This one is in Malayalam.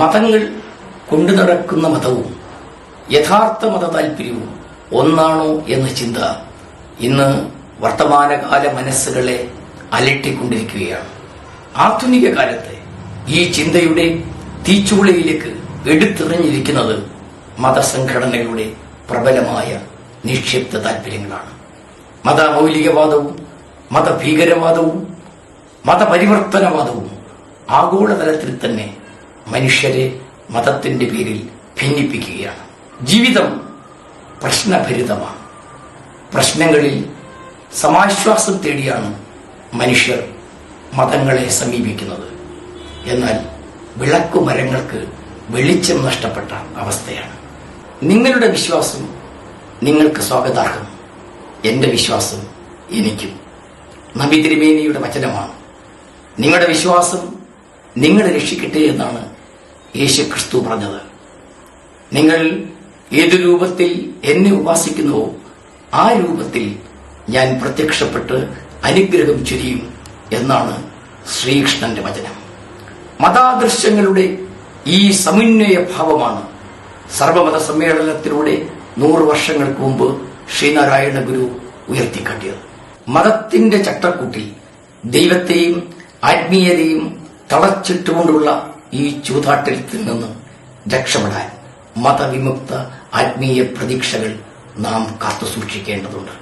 മതങ്ങൾ കൊണ്ടു നടക്കുന്ന മതവും യഥാർത്ഥ മത താല്പര്യവും ഒന്നാണോ എന്ന ചിന്ത ഇന്ന് വർത്തമാനകാല മനസ്സുകളെ അലട്ടിക്കൊണ്ടിരിക്കുകയാണ്. ആധുനിക കാലത്തെ ഈ ചിന്തയുടെ തീച്ചുളയിലേക്ക് എടുത്തെറിഞ്ഞിരിക്കുന്നത് മതസംഘടനകളുടെ പ്രബലമായ നിക്ഷിപ്ത താല്പര്യങ്ങളാണ്. മതമൗലികവാദവും മതഭീകരവാദവും മതപരിവർത്തനവാദവും ആഗോളതലത്തിൽ തന്നെ മനുഷ്യരെ മതത്തിന്റെ പേരിൽ ഭിന്നിപ്പിക്കുകയാണ്. ജീവിതം പ്രശ്നഭരിതമാണ്. പ്രശ്നങ്ങളിൽ സമാശ്വാസം തേടിയാണ് മനുഷ്യർ മതങ്ങളെ സമീപിക്കുന്നത്. എന്നാൽ വിളക്കു മരങ്ങൾക്ക് വെളിച്ചം നഷ്ടപ്പെട്ട അവസ്ഥയാണ്. നിങ്ങളുടെ വിശ്വാസം നിങ്ങൾക്ക് സ്വാഗതാർഹം. എന്റെ വിശ്വാസം എനിക്കും. നബി തിരുമേനിയുടെ വചനമാണ്. നിങ്ങളുടെ വിശ്വാസം നിങ്ങളെ രക്ഷിക്കട്ടെ എന്നാണ് യേശു ക്രിസ്തു പറഞ്ഞത്. നിങ്ങൾ ഏതു രൂപത്തിൽ എന്നെ ഉപാസിക്കുന്നുവോ ആ രൂപത്തിൽ ഞാൻ പ്രത്യക്ഷപ്പെട്ട് അനുഗ്രഹം ചൊരിയും എന്നാണ് ശ്രീകൃഷ്ണന്റെ വചനം. മതാദൃശ്യങ്ങളുടെ ഈ സമുന്നയ ഭാവമാണ് സർവമത സമ്മേളനത്തിലൂടെ നൂറ് വർഷങ്ങൾക്ക് മുമ്പ് ശ്രീനാരായണ ഗുരു ഉയർത്തിക്കാട്ടിയത്. മതത്തിന്റെ ചട്ടക്കൂട്ടിൽ ദൈവത്തെയും ആത്മീയതയും തളച്ചിട്ടുകൊണ്ടുള്ള ഈ ചൂതാട്ടത്തിൽ നിന്ന് രക്ഷപ്പെടാൻ മതവിമുക്ത ആത്മീയ പ്രതീക്ഷകൾ നാം കാത്തുസൂക്ഷിക്കേണ്ടതുണ്ട്.